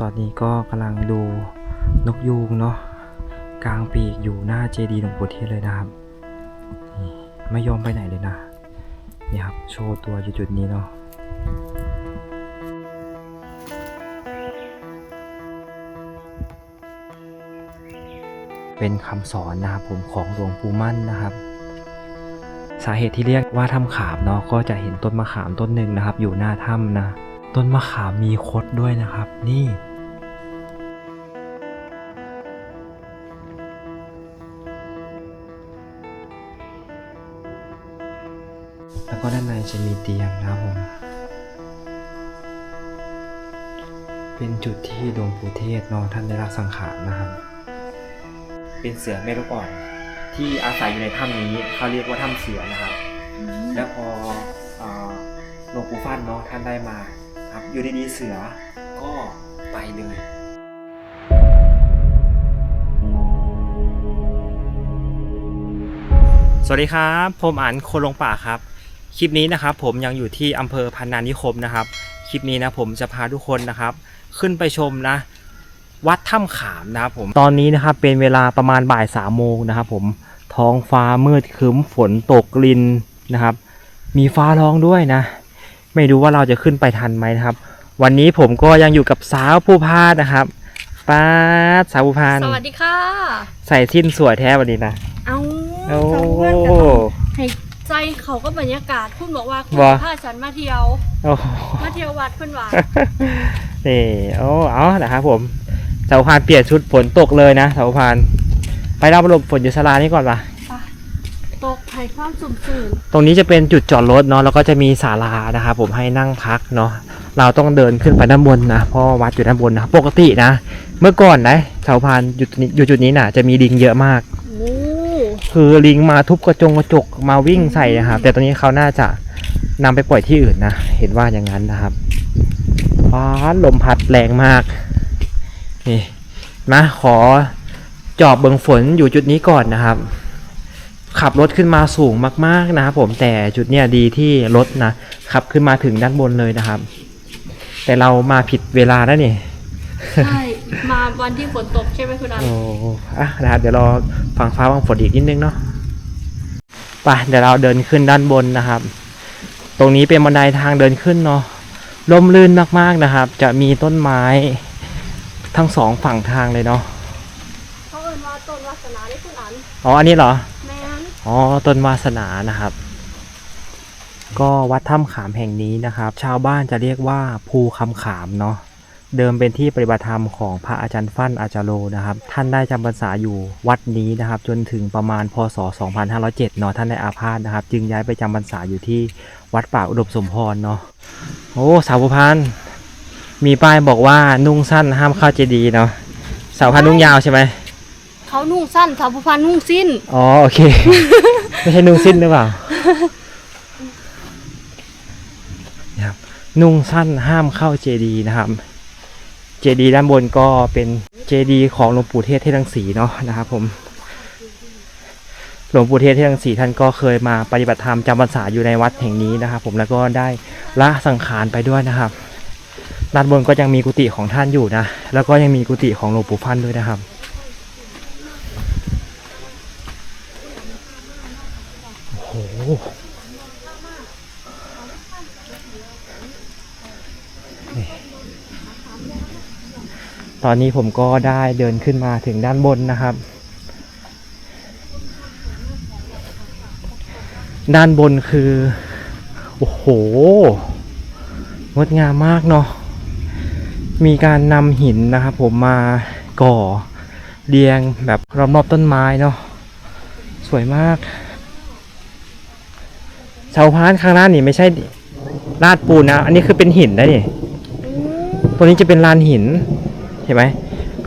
ตอนนี้ก็กำลังดูนกยูงเนาะกลางปีกอยู่หน้าเจดีย์หลวงปู่เทศเลยนะครับนี่ไม่ยอมไปไหนเลยนะนี่ครับโชว์ตัวอยู่จุดนี้เนาะเป็นคำสอนนะครับผมของหลวงปู่มั่นนะครับ สาเหตุที่เรียกว่าถ้ำขามเนาะก็จะเห็นต้นมะขามต้นหนึ่งนะครับ อยู่หน้าถ้ำนะ ต้นมะขามมีคดด้วยนะครับ นี่ แล้วก็ด้านในจะมีเตียงนะครับผม เป็นจุดที่หลวงปู่เทศนาะท่านได้รับสังขารนะครับ เป็นเสือแม่ลูกอ่อน ที่อาศัยอยู่ในถ้ำนี้เขาเรียกว่าถ้ำเสือนะครับ แล้วพอเอ่อหลวงปู่ฟั่นเนาะท่านได้มา ครับ อยู่ดีๆเสือก็ไปเลยสวัสดีครับผมอันโคลงป่าครับ คลิปนี้นะครับ ผมยังอยู่ที่อำเภอพันนานิคมนะครับ คลิปนี้นะผมจะพาทุกคนนะครับ ขึ้นไปชมนะ วัดถ้ำขามนะครับผมตอนนี้นะครับเป็นเวลาประมาณบ่ายสามโมงนะครับผมท้องฟ้ามืดครึ้มฝนตกลินนะครับ มีฟ้าร้องด้วยนะ ไม่รู้ว่าเราจะขึ้นไปทันไหมนะครับ วันนี้ผมก็ยังอยู่กับสาวผู้พาดนะครับป้าดสาวผู้พานสวัสดีค่ะ ใส่สิ้นสวยแท้วันนี้นะเอาโอ้ชาวบ้านก็ต้องให้ใจเขาก็บรรยากาศคุณบอกว่าคุณว่าพาฉันมาเที่ยว โอ้โหมาเที่ยววัดเพื่อนว่านี่โอ้เอานะครับผมสาวพานเปลี่ยนชุดฝนตกเลยนะสาวพาน ไปเราไปหลบฝนอยู่ศาลานี่ก่อนปะ ตกภัยความสุ่มสื่นตรงนี้จะเป็นจุดจอดรถเนาะแล้วก็จะมีศาลานะครับผมให้นั่งพักเนาะเราต้องเดินขึ้นไปด้านบนนะเพราะวัดอยู่ด้านบนนะปกตินะ เมื่อก่อนนะสาวพานอยู่จุดนี้อยู่จุดนี้น่ะ จะมีลิงเยอะมากโอ้คือลิงมาทุบกระจงกระจกมาวิ่งใส่นะครับแต่ตอนนี้เขาน่าจะนำไปปล่อยที่อื่นนะ เห็นว่าอย่างนั้นนะครับฟ้าลมพัดแรงมากนี่มาขอจอบเบิงฝนอยู่จุดนี้ก่อนนะครับ ขับรถขึ้นมาสูงมากๆนะครับผมแต่จุดเนี้ยดีที่รถนะขับขึ้นมาถึงด้านบนเลยนะครับ แต่เรามาผิดเวลาแล้วนี่ใช่ มาวันที่ฝนตกใช่ไหมคุณอันโอ้อะนะครับเดี๋ยวรอฟังฟ้าฟังฝนอีกนิดนึงเนาะไปเดี๋ยวเราเดินขึ้นด้านบนนะครับ ตรงนี้เป็นบันไดทางเดินขึ้นเนาะร่มรื่นมากๆนะครับ จะมีต้นไม้ทั้งสองฝั่งทางเลยเนาะเขาเอ่ยว่าต้นวาสนาได้คุณอันอ๋ออันนี้เหรอแม่น อ๋อต้นวาสนานะครับ ก็วัดถ้ำขามแห่งนี้นะครับ ชาวบ้านจะเรียกว่าภูคำขามเนาะเดิมเป็นที่ปฏิบัติธรรมของพระอาจารย์ฟั่นอาจารโลนะครับ ท่านได้จำพรรษาอยู่วัดนี้นะครับ จนถึงประมาณพศ 2507เนาะท่านได้อาพาธนะครับ จึงย้ายไปจำพรรษาอยู่ที่วัดป่าอุดมสมพรเนาะโอ้สาวพันมีป้ายบอกว่านุ่งสั้นห้ามเข้าเจดีเนาะสาวพันนุ่งยาวใช่ไหม เขานุ่งสั้นสาวผู้พันนุ่งสิ้น อ๋อโอเค ไม่ใช่นุ่งสิ้นหรือเปล่านะครับนุ่งสั้นห้ามเข้าเจดีนะครับ เจดีด้านบนก็เป็นเจดีของหลวงปู่เทศเทศรังสีเนาะนะครับผมหลวงปู่เทศเทศรังสีท่านก็เคยมาปฏิบัติธรรมจำพรรษาอยู่ในวัดแห่งนี้นะครับ ผมแล้วก็ได้ละสังขารไปด้วยนะครับด้านบนก็ยังมีกุฏิของท่านอยู่นะ แล้วก็ยังมีกุฏิของหลวงปู่ฟันด้วยนะครับ โอ้โห นี่ ตอนนี้ผมก็ได้เดินขึ้นมาถึงด้านบนนะครับ ด้านบนคือ โอ้โห งดงามมากเนาะ มีการนำหินนะครับผมมาก่อเรียงแบบรอบๆต้นไม้เนาะ สวยมาก เสาพานข้างหน้านี่ไม่ใช่ลาดปูนนะ อันนี้คือเป็นหินนะนี่ตัวนี้จะเป็นลานหิน เห็นไหม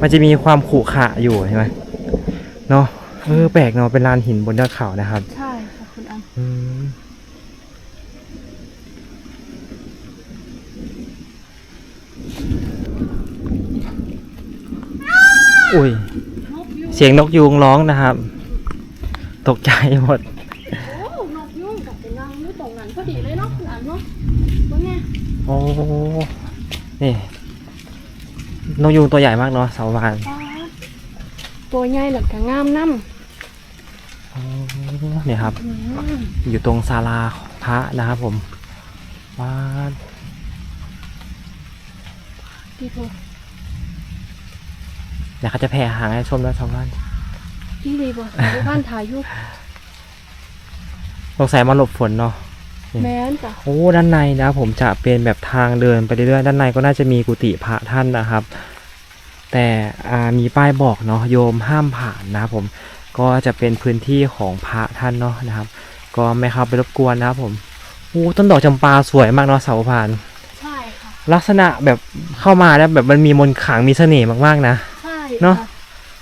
มันจะมีความขรุขระอยู่เห็นไหมเนาะ เออแปลกเนาะ เป็นลานหินบนยอดเขานะครับ ใช่ค่ะคุณอันอืมอุ้ย เสียงนกยูงร้องนะครับ ตกใจหมด โอ้นี่นกยูงตัวใหญ่มากเนาะสาววานป๊าดตัวใหญ่หลักกะงามน้เนี่ยครับำอืมอยู่ตรงศาลาพระนะครับผมว้านดีโทเดี๋ยวเขาจะแผ่หางให้ชมแล้วชาวบ้านดีดีบ่ดูบ้านถ่ายอยู่สงสัยมาหลบฝนเนาะ แม่นจ้ะ โอ้ด้านในนะผมจะเป็นแบบทางเดินไปเรื่อยๆด้านในก็น่าจะมีกุฏิพระท่านนะครับ แต่อ่ามีป้ายบอกเนาะโยมห้ามผ่านนะครับผมก็จะเป็นพื้นที่ของพระท่านเนาะนะครับ ก็ไม่เข้าไปรบกวนนะครับผมโอ้ต้นดอกจำปาสวยมากเนาะเสาพาน ใช่ค่ะ ลักษณะแบบเข้ามาแล้วแบบมันมีมนต์ขลังมีเสน่ห์มากๆนะ ใช่เนอะค่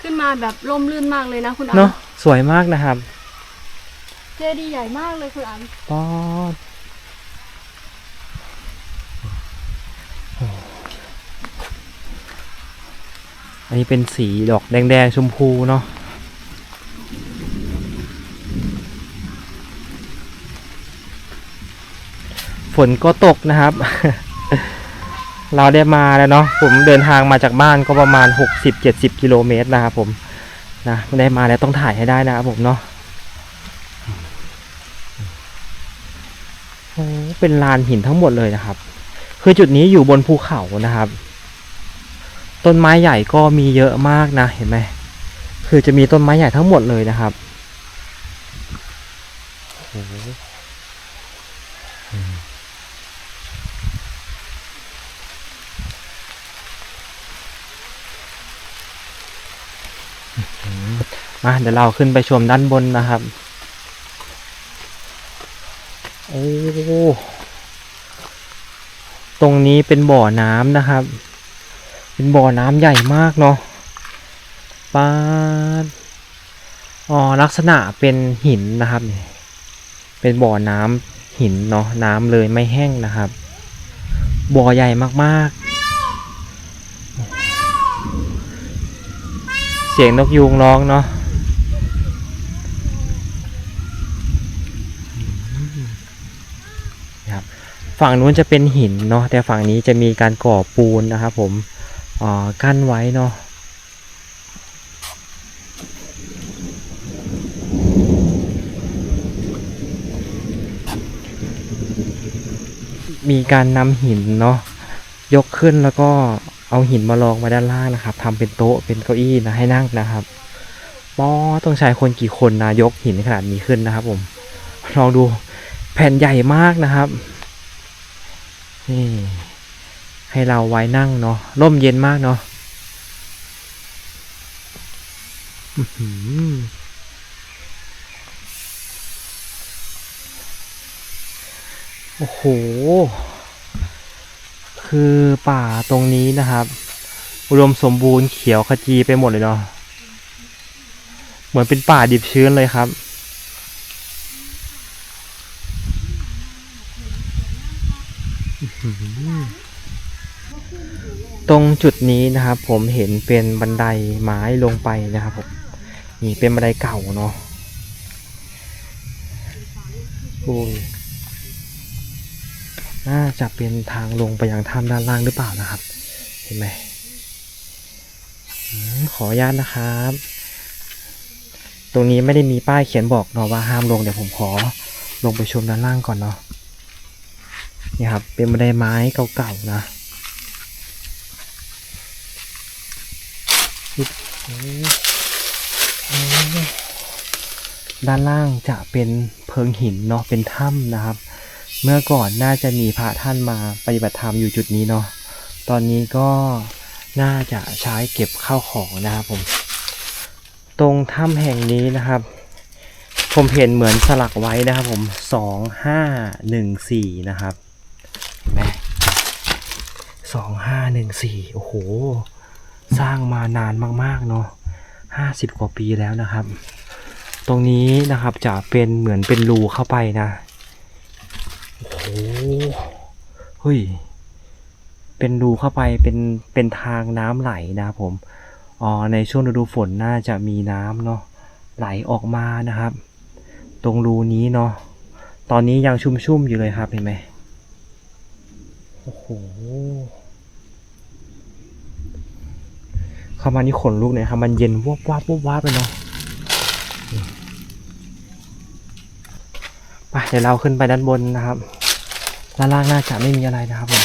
ขึ้นมาแบบร่มรื่นมากเลยนะคุณอัเนาะสวยมากนะครับ เจดีย์ใหญ่มากเลยคุณอันปอดอ้อันนี้เป็นสีดอกแดงๆชมพูเนาะฝนก็ตกนะครับ เราได้มาแล้วเนาะ ผมเดินทางมาจากบ้านก็ประมาณ 60-70 กิโลเมตรนะครับผม นะได้มาแล้วต้องถ่ายให้ได้นะครับผมเนาะ โอ้ เป็นลานหินทั้งหมดเลยนะครับ คือจุดนี้อยู่บนภูเขานะครับ ต้นไม้ใหญ่ก็มีเยอะมากนะเห็นไหมคือจะมีต้นไม้ใหญ่ทั้งหมดเลยนะครับโอ้โหมาเดี๋ยวเราขึ้นไปชมด้านบนนะครับ โอ้ ตรงนี้เป็นบ่อน้ำนะครับ เป็นบ่อน้ำใหญ่มากเนาะปาดอ๋อลักษณะเป็นหินนะครับ เป็นบ่อน้ำหินเนาะน้ำเลยไม่แห้งนะครับ บ่อใหญ่มากๆ เสียงนกยูงร้องเนาะ ฝั่งนู้นจะเป็นหินเนาะแต่ฝั่งนี้จะมีการก่อปูนนะครับผมอ่ากั้นไว้เนาะมีการนำหินเนาะยกขึ้นแล้วก็เอาหินมาลองไว้ด้านล่างนะครับทำเป็นโต๊ะเป็นเก้าอี้นะให้นั่งนะครับปอต้องใช้คนกี่คนนะยกหินขนาดนี้ขึ้นนะครับผมลองดูแผ่นใหญ่มากนะครับ นี่ให้เราไว้นั่งเนาะร่มเย็นมากเนาะโอ้โห คือป่าตรงนี้นะครับ อุดมสมบูรณ์เขียวขจีไปหมดเลยเนาะเหมือนเป็นป่าดิบชื้นเลยครับ ตรงจุดนี้นะครับ ผมเห็นเป็นบันไดไม้ลงไปนะครับผมนี่เป็นบันไดเก่าเนาะโอ้ยน่าจะเป็นทางลงไปยังถ้ำด้านล่างหรือเปล่านะครับ เห็นไหมอืมขออนุญาตนะครับ ตรงนี้ไม่ได้มีป้ายเขียนบอกเนาะว่าห้ามลงเดี๋ยวผมขอลงไปชมด้านล่างก่อนเนาะ นี่ครับ เป็นบันไดไม้เก่าๆนะด้านล่างจะเป็นเพิงหินเนาะเป็นถ้ำนะครับ เมื่อก่อนน่าจะมีพระท่านมาปฏิบัติธรรมอยู่จุดนี้เนาะตอนนี้ก็น่าจะใช้เก็บข้าวของนะครับผม ตรงถ้ำแห่งนี้นะครับ ผมเห็นเหมือนสลักไว้นะครับผมสองห้าหนึ่งสี่นะครับ สองห้าหนึ่งสี่โอ้โห สร้างมานานมากๆเนาะห้าสิบกว่าปีแล้วนะครับ ตรงนี้นะครับจะเป็นเหมือนเป็นรูเข้าไปนะ โอ้โห เฮ้ย เป็นรูเข้าไปเป็นเป็นทางน้ำไหลนะผม อ๋อในช่วงฤดูฝนน่าจะมีน้ำเนาะไหลออกมานะครับ ตรงรูนี้เนาะตอนนี้ยังชุ่มๆอยู่เลยครับเห็นไหม โอ้โหอเข้ามานี่ขนลุกเลยครับ มันเย็นวบวาบวบวาบไปเนาะนี่ไปเดี๋ยวเราขึ้นไปด้านบนนะครับด้านล่างน่าจะไม่มีอะไรนะครับผม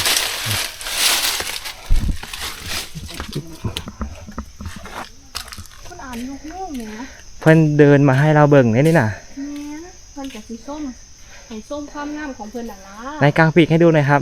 คุณอ่านลูกลูกเนี่ยนะเพื่อนเดินมาให้เราเบิ่งนี่นี่น่ะแม่นเพิ่นกับสีส้มเห็นส้มความงามของเพิ่นน่ะล่ะในกลางปีกให้ดูหน่อยครับ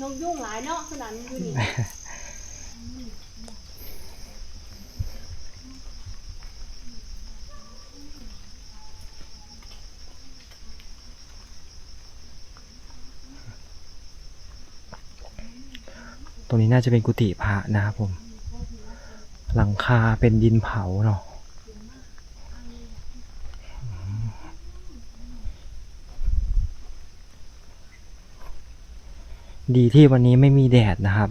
น้องยุ่งหลายเนาะขนาดนี้อยู่นี่ ต รงนี้น่าจะเป็นกุฏิพระนะครับผม หลังคาเป็นดินเผาเนาะดีที่วันนี้ไม่มีแดดนะครับ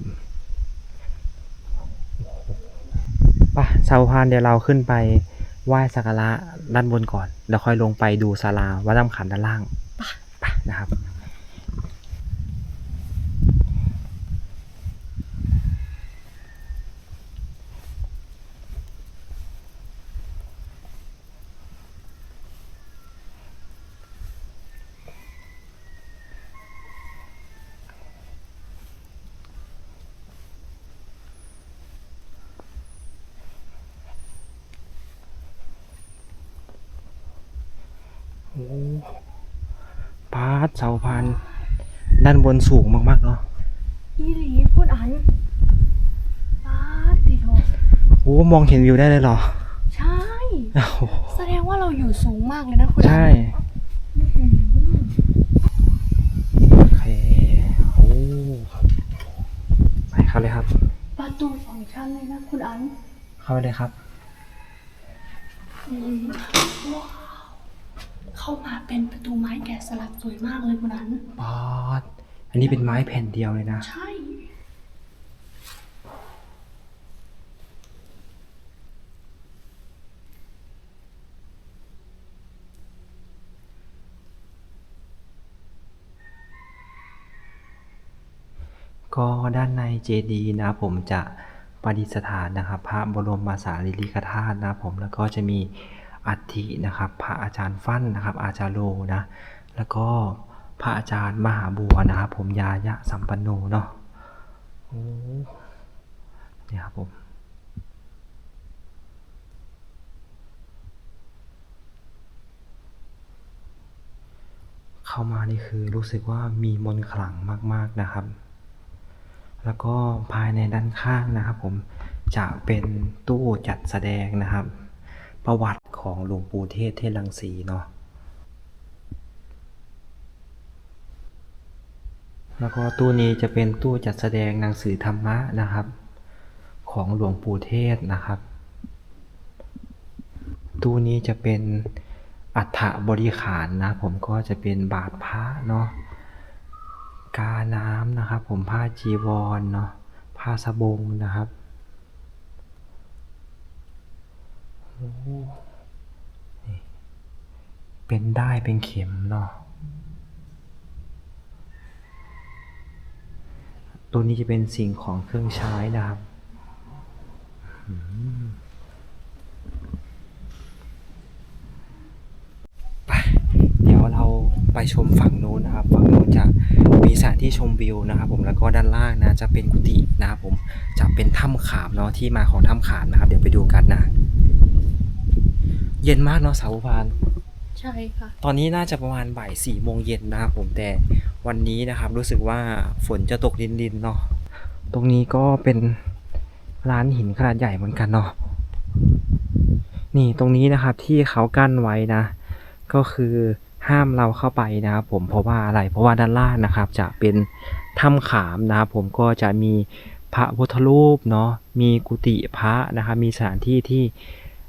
ไป่ะชาวพานเดี๋ยวเราขึ้นไปไหว้สักการะด้านบนก่อน แล้วค่อยลงไปดูศาลาวัดน้ำขันด้านล่างไปนะครับ โอ้พาดเสาพาน ด้านบนสูงมาก ๆ เนาะอีหลีพูดอ่านปาดติโทโอ้มองเห็นวิวได้เลยเหรอ ใช่ โอ้โหแสดงว่าเราอยู่สูงมากเลยนะคุณใช่อื้อหือโอเคโอ้ไปเข้าเลยครับ ประตูสองชั้นเลยนะคุณอันเข้าไปเลยครับ อืมว้าว เข้ามาเป็นประตูไม้แกะสลักสวยมากเลยคุณอันปอดอันนี้เป็นไม้แผ่นเดียวเลยนะ ใช่ ก็ด้านในเจดีย์นะครับผมจะประดิษฐานนะครับ พระบรมสารีริกธาตุนะครับผมแล้วก็จะมี อัฐินะครับ พระอาจารย์ฟั่นนะครับ อาจารย์โลนะ แล้วก็พระอาจารย์มหาบัวนะครับ ผมยายะสัมปันโนเนาะโอ้เนี่ยครับผมเข้ามานี่คือรู้สึกว่ามีมนต์ขลังมากๆนะครับ แล้วก็ภายในด้านข้างนะครับ ผมจะเป็นตู้จัดแสดงนะครับ ประวัติของหลวงปู่เทศเทศรังสีเนาะแล้วก็ตู้นี้จะเป็นตู้จัดแสดงหนังสือธรรมะนะครับ ของหลวงปู่เทศนะครับ ตู้นี้จะเป็นอัฐบริขารนะ ผมก็จะเป็นบาทพระเนาะกาน้ำนะครับ ผมผ้าจีวรเนาะผ้าสบงนะครับโอ้นี่ เป็นได้เป็นเข็มเนาะ ตัวนี้จะเป็นสิ่งของเครื่องใช้นะครับไปเดี๋ยวเราไปชมฝั่งนู้นนะครับ ฝั่งนู้นจะมีสถานที่ชมวิวนะครับ ผมแล้วก็ด้านล่างนะ จะเป็นกุฏินะครับผมจะเป็นถ้ำขามเนาะที่มาของถ้ำขามนะครับ เดี๋ยวไปดูกันนะ เย็นมากเนาะสาวพาน ใช่ค่ะ ตอนนี้น่าจะประมาณบ่ายสี่โมงเย็นนะครับผมแต่วันนี้นะครับ รู้สึกว่าฝนจะตกดินๆเนาะตรงนี้ก็เป็นร้านหินขนาดใหญ่เหมือนกันเนาะนี่ตรงนี้นะครับที่เขากั้นไว้นะ ก็คือห้ามเราเข้าไปนะครับผมเพราะว่าอะไรเพราะว่าด้านล่างนะครับ จะเป็นถ้ำขามนะครับผมก็จะมีพระพุทธรูปเนาะมีกุฏิพระนะครับมีสถานที่ที่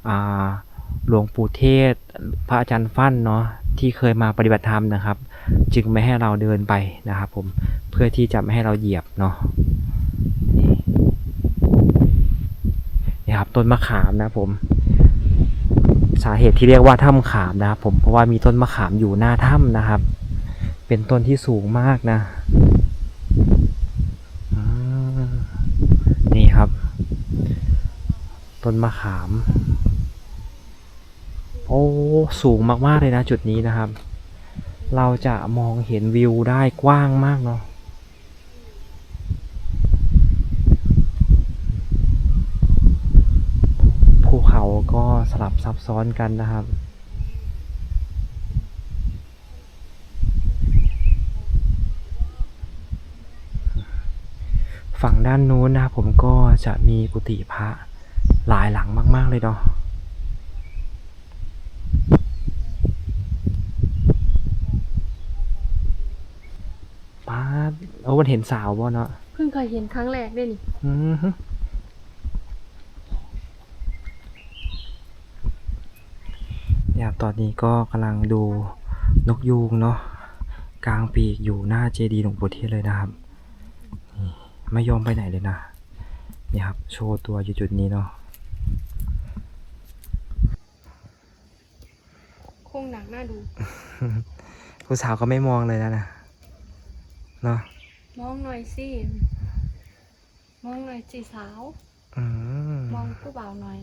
อ่า หลวงปู่เทศ พระอาจารย์ฟั่นเนาะที่เคยมาปฏิบัติธรรมนะครับ จึงไม่ให้เราเดินไปนะครับผมเพื่อที่จะไม่ให้เราเหยียบเนาะนี่ครับต้นมะขามนะผม สาเหตุที่เรียกว่าถ้ำขามนะครับผมเพราะว่ามีต้นมะขามอยู่หน้าถ้ำนะครับ เป็นต้นที่สูงมากนะนี่ครับ ต้นมะขาม โอ้สูงมากๆเลยนะจุดนี้นะครับ เราจะมองเห็นวิวได้กว้างมากเนาะภูเขาก็สลับซับซ้อนกันนะครับฝั่งด้านนู้นนะครับผมก็จะมีกุฏิพระหลายหลังมาก ๆ เลยเนาะ ป้าด เอาวันเห็นสาวบ่เนาะเพิ่งเคยเห็นครั้งแรกด้วยนี่อือฮึเนี่ยตอนนี้ก็กำลังดูนกยูงเนาะกลางปีกอยู่หน้าเจดีย์หลวงปู่เทศเลยนะครับนี่ไม่ยอมไปไหนเลยนะนี่ครับโชว์ตัวอยู่จุดนี้เนาะคงหนักน่าดู ผู้สาวก็ไม่มองเลยนะนะเนาะ มองหน่อยสิ มองหน่อยสิสาว อืมมองผู้บ่าวหน่อย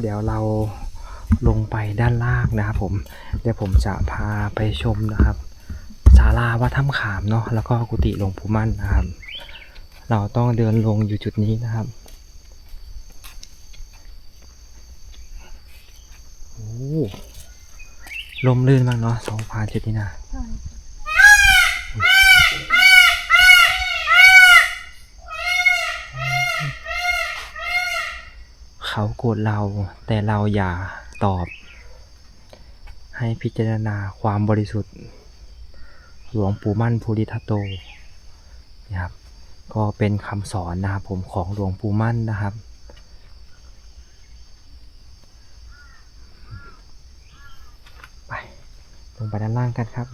เดี๋ยวเราลงไปด้านล่างนะครับ ผมเดี๋ยวผมจะพาไปชมนะครับศาลาวัดถ้ำขามเนาะแล้วก็กุฏิหลวงปู่มั่นนะครับ เราต้องเดินลงอยู่จุดนี้นะครับโอ้ลมลื่นมากเนาะสองพานจุดนี้นะ ใช่ เขาโกรธเรา แต่เราอย่าตอบ ให้พิจารณาความบริสุทธิ์ หลวงปู่มั่นภูริทัตโตนะครับ ก็เป็นคำสอนนะครับผมของหลวงปู่มั่นนะครับไปลงไปด้านล่างกันครับ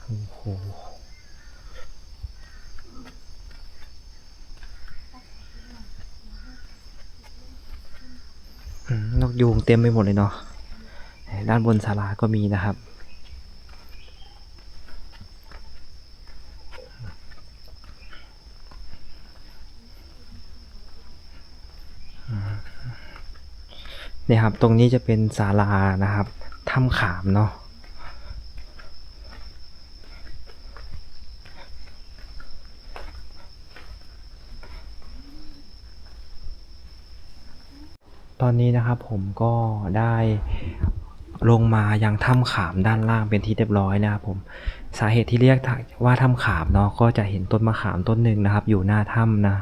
โอ้โห อืมนกยูง เต็มไปหมดเลยเนาะด้านบนศาลาก็มีนะครับ เนี่ยครับ ตรงนี้จะเป็นศาลานะครับถ้ำขามเนาะ อนนี้นะครับผมก็ได้ลงมายังถ้ำขามด้านล่างเป็นที่เรียบร้อยนะครับผมสาเหตุที่เรียกว่าถ้ำขามเนาะก็จะเห็นต้นมะขามต้นหนึ่งนะครับ อยู่หน้าถ้ำนะ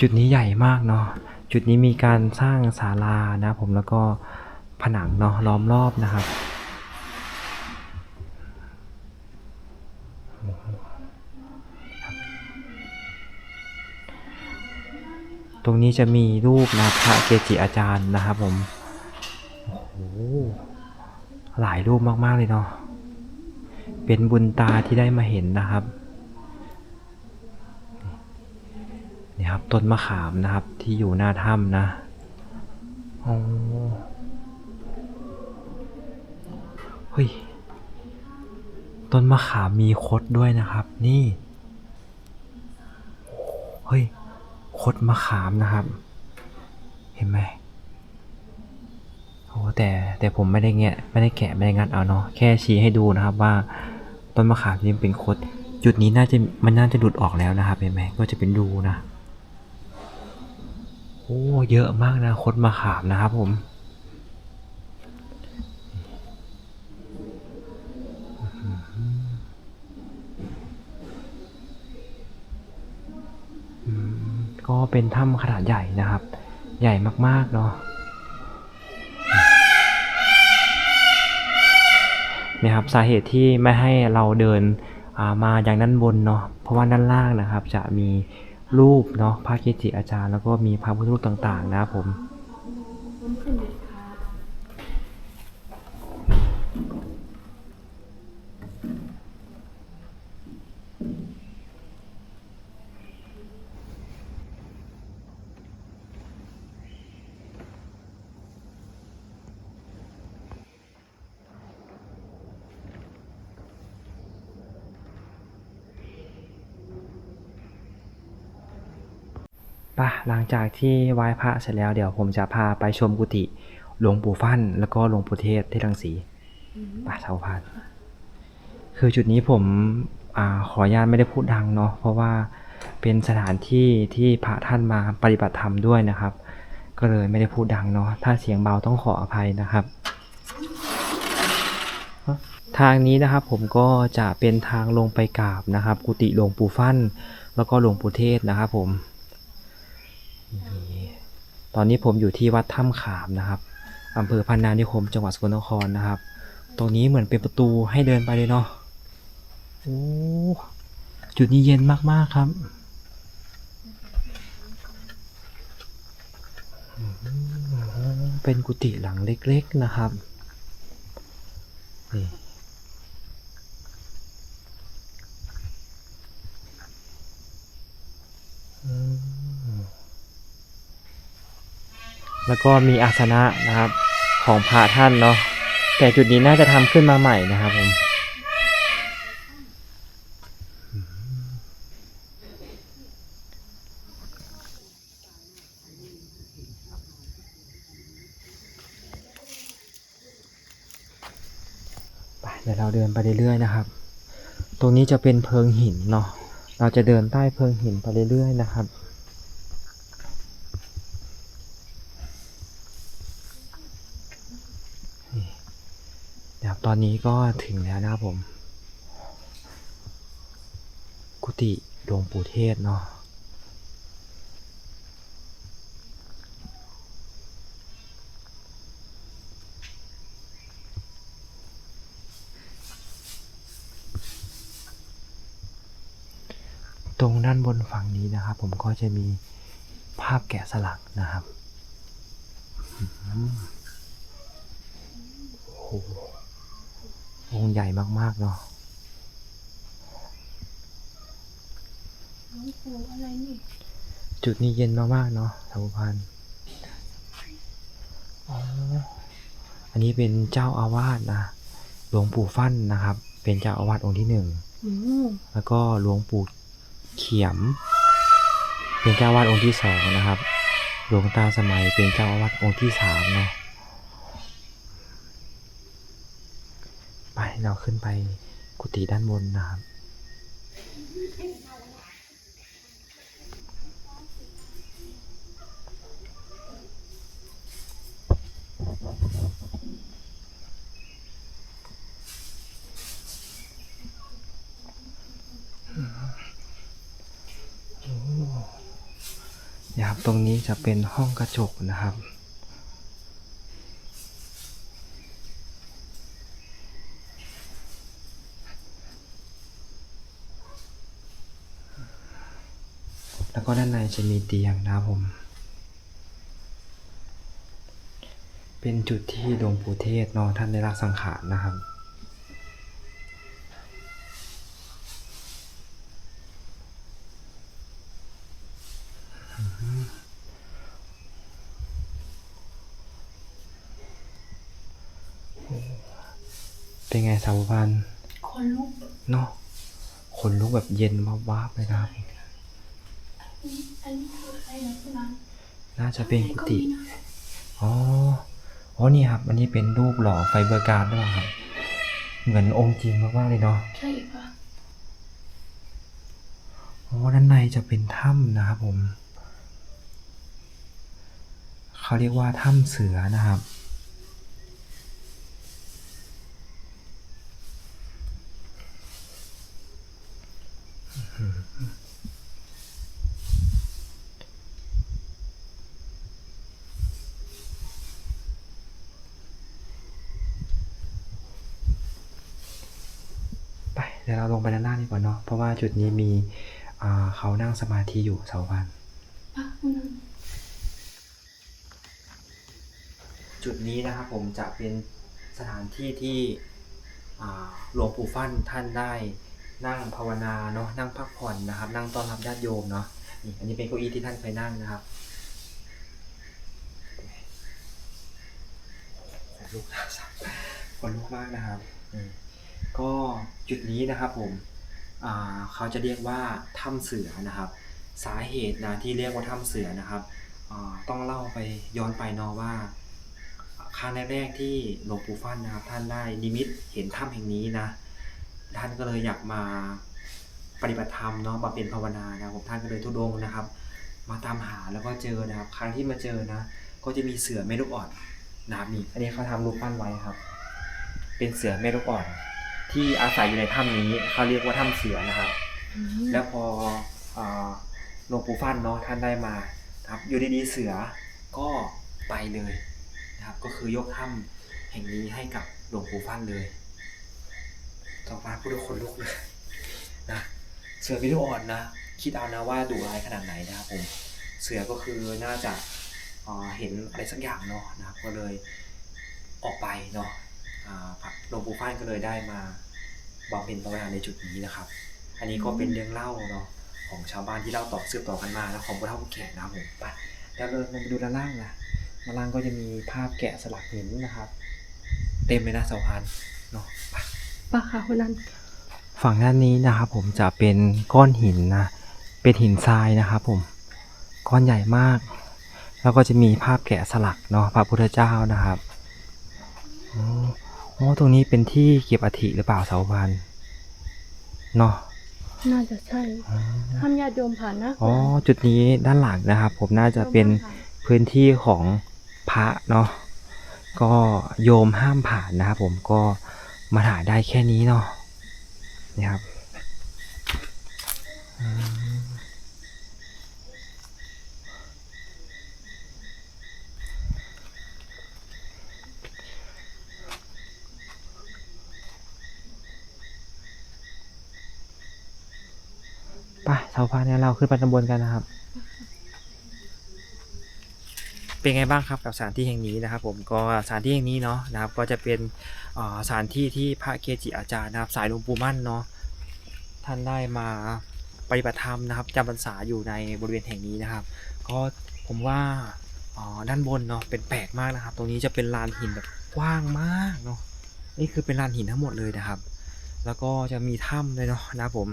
จุดนี้ใหญ่มากเนาะจุดนี้มีการสร้างศาลานะผมแล้วก็ผนังเนาะล้อมรอบนะครับ ตรงนี้จะมีรูปนะครับพระเกจิอาจารย์นะครับผม โอ้โห หลายรูปมาก ๆ เลยเนาะ เป็นบุญตาที่ได้มาเห็นนะครับ นี่ครับต้นมะขามนะครับที่อยู่หน้าถ้ำนะโอ้เฮ้ย ต้นมะขามมีคดด้วยนะครับ นี่ เฮ้ย คดมะขามนะครับ เห็นไหมโอ้แต่แต่ผมไม่ได้แงะไม่ได้แกะไม่ได้งัดเอาเนาะแค่ชี้ให้ดูนะครับว่าต้นมะขามนี่เป็นคด จุดนี้น่าจะมันน่าจะหลุดออกแล้วนะครับเห็นไหมก็จะเป็นรูนะโอ้เยอะมากนะคดมะขามนะครับผม อืม ก็เป็นถ้ำขนาดใหญ่นะครับ ใหญ่มากๆเนาะนี่ครับสาเหตุที่ไม่ให้เราเดินามาอย่างด้านบนเนาะเพราะว่าด้านล่างนะครับ จะมีรูปเนาะพระเกจิอาจารย์ แล้วก็มีพระพุทธรูปต่างๆ นะครับผม ป่ะหลังจากที่ไหว้พระเสร็จแล้วเดี๋ยวผมจะพาไปชมกุฏิหลวงปู่ฟั่น แล้วก็หลวงปู่เทศที่รังสีป่ะชาวพานคือจุดนี้ผมอ่าขออนุญาตไม่ได้พูดดังเนาะเพราะว่าเป็นสถานที่ที่พระท่านมาปฏิบัติธรรมด้วยนะครับ ก็เลยไม่ได้พูดดังเนาะถ้าเสียงเบาต้องขออภัยนะครับ ทางนี้นะครับผมก็จะเป็นทางลงไปกราบนะครับ กุฏิหลวงปู่ฟั่น แล้วก็หลวงปู่เทศนะครับผมนี่ ตอนนี้ผมอยู่ที่วัดถ้ำขามนะครับอำเภอพันนานิคมจังหวัดสกลนครนะครับ ตรงนี้เหมือนเป็นประตูให้เดินไปเลยเนาะโอ้จุดนี้เย็นมากๆครับเป็นกุฏิหลังเล็กๆนะครับนี่ แล้วก็มีอาสนะนะครับของพระท่านเนาะแต่จุดนี้น่าจะทำขึ้นมาใหม่นะครับผมไปเดี๋ยวเราเดินไปเรื่อยๆนะครับ ตรงนี้จะเป็นเพิงหินเนาะ เราจะเดินใต้เพิงหินไปเรื่อยๆนะครับ เดี๋ยวต อนนี้ก็ถึงแล้วนะครับผม กุฏิหลวงปู่เทศเนาะตรงด้านบนฝั่งนี้นะครับ ผมก็จะมีภาพแกะสลักนะครับโอ้โห องค์ใหญ่มากๆเนาะน้องปูอะไรนี่จุดนี้เย็นมากๆเนาะสาวพันธุ์อ๋ออันนี้เป็นเจ้าอาวาสนะหลวงปู่ฟั่นนะครับ เป็นเจ้าอาวาสองค์ที่หนึ่งอืมแล้วก็หลวงปู่เขียม เป็นเจ้าอาวาสองค์ที่สองนะครับ หลวงตาสมัยเป็นเจ้าอาวาสองค์ที่สามเนาะ ไปเราขึ้นไปกุฏิด้านบนนะครับ นะครับ ตรงนี้จะเป็นห้องกระจกนะครับ แล้วก็ด้านในจะมีเตียงนะครับผม เป็นจุดที่หลวงปู่เทศเนอนท่านได้รักสังขารนะครับเป็นไงสาวพันธุ์คนลุกเนาะขนลุกแบบเย็นวาบๆเลยนะครับนี่ อันนี้คืออะไรนะพี่นันน่าจะเป็นกุฏิก็มีนะอ๋อ อ๋อนี่ครับ อันนี้เป็นรูปหล่อไฟเบอร์การ์ดด้วยครับ เหมือนองค์จริงมากๆเลยเนาะ ใช่ปะด้านในจะเป็นถ้ำนะครับผม เขาเรียกว่าถ้ำเสือนะครับ ดี๋ยวเราลงไปด้านล่างดีกว่าเนาะเพราะว่าจุดนี้มีอ่าเขานั่งสมาธิอยู่เสาวันปะคุณนันจุดนี้นะครับผมจะเป็นสถานที่ที่หลวงปู่ฟั่นท่านได้นั่งภาวนาเนาะนั่งพักผ่อนนะครับ นั่งต้อนรับญาติโยมเนาะนี่อันนี้เป็นเก้าอี้ที่ท่านเคยนั่งนะครับขนลุกนะครับขนลุกมากนะครับ ก็จุดนี้นะครับผมเขาจะเรียกว่าถ้ำเสือนะครับ สาเหตุนะที่เรียกว่าถ้ำเสือนะครับต้องเล่าไปย้อนไปเนาะว่าครั้งแรกๆที่หลวงปู่ฟั่นนะครับ ท่านได้นิมิตเห็นถ้ำแห่งนี้นะท่านก็เลยอยากมาปฏิบัติธรรมเนาะมาเป็นภาวนานะครับผมท่านก็เลยทุดงนะครับ มาตามหาแล้วก็เจอนะครับ ครั้งที่มาเจอนะ ก็จะมีเสือแม่ลูกอ่อนนะครับนี่อันนี้เขาทำรูปปั้นไว้ครับ เป็นเสือแม่ลูกอ่อน ที่อาศัยอยู่ในถ้ำนี้เขาเรียกว่าถ้ำเสือนะครับ แล้วพอเอ่อหลวงปู่ฟั่นเนาะท่านได้มาครับอยู่ดีๆเสือก็ไปเลยนะครับ ก็คือยกถ้ำแห่งนี้ให้กับหลวงปู่ฟั่นเลยต่อมาพูดด้วยคนลุกเลยนะเสือวิลูกอ่อนนะคิดเอานะว่าดุร้ายขนาดไหนนะครับผมเสือก็คือน่าจะเอ่อเห็นอะไรสักอย่างเนาะนะครับก็เลยออกไปเนาะอ่าพระ หลวงปู่ฟั่นก็เลยได้มาบำเพ็ญภาวนาในจุดนี้นะครับ อันนี้ก็เป็นเรื่องเล่าเนาะของชาวบ้านที่เล่าต่อสืบต่อกันมานะของผู้เฒ่าผู้แก่นะครับผมไปแล้วเราลงไปดูด้านล่างนะด้านล่างก็จะมีภาพแกะสลักหินนะครับ เต็มเลยนะเสาพานเนาะไปปะค่ะคุณนันฝั่งด้านนี้นะครับผมจะเป็นก้อนหินนะ เป็นหินทรายนะครับผม ก้อนใหญ่มาก แล้วก็จะมีภาพแกะสลักเนาะพระพุทธเจ้านะครับโอ้โอ้ตรงนี้เป็นที่เก็บอัฐิหรือเปล่าเสาพานเนาะน่าจะใช่อ๋อห้ามญาติโยมผ่านนะอ๋อจุดนี้ด้านหลังนะครับ ผมน่าจะเป็นพื้นที่ของพระเนาะก็โยมห้ามผ่านนะครับผมก็มาถ่ายได้แค่นี้เนาะนี่ครับ ไปเสาพานเนี่ยเราขึ้นไปตำบลกันนะครับ เป็นไงบ้างครับกับสถานที่แห่งนี้นะครับ ผมก็สถานที่แห่งนี้เนาะนะครับ ก็จะเป็นสถานที่ที่พระเกจิอาจารย์นะครับสายหลวงปู่มั่นเนาะท่านได้มาปฏิบัติธรรมนะครับจำพรรษาอยู่ในบริเวณแห่งนี้นะครับ ก็ผมว่าด้านบนเนาะเป็นแปลกมากนะครับ ตรงนี้จะเป็นลานหินแบบกว้างมากเนาะนี่คือเป็นลานหินทั้งหมดเลยนะครับ แล้วก็จะมีถ้ำด้วยเนาะนะครับผม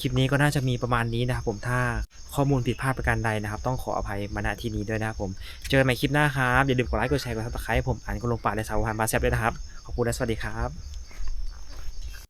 คลิปนี้ก็น่าจะมีประมาณนี้นะครับผมถ้าข้อมูลผิดพลาดประการใดนะครับ ต้องขออภัยมาณที่นี้ด้วยนะครับผมเจอกันใหม่คลิปหน้าครับอย่าลืมกดไลค์กดแชร์กดซับสไครต์ผมอ่านก็ลงป่าในสาวพันบาเซฟด้วยนะครับขอบคุณและสวัสดีครับ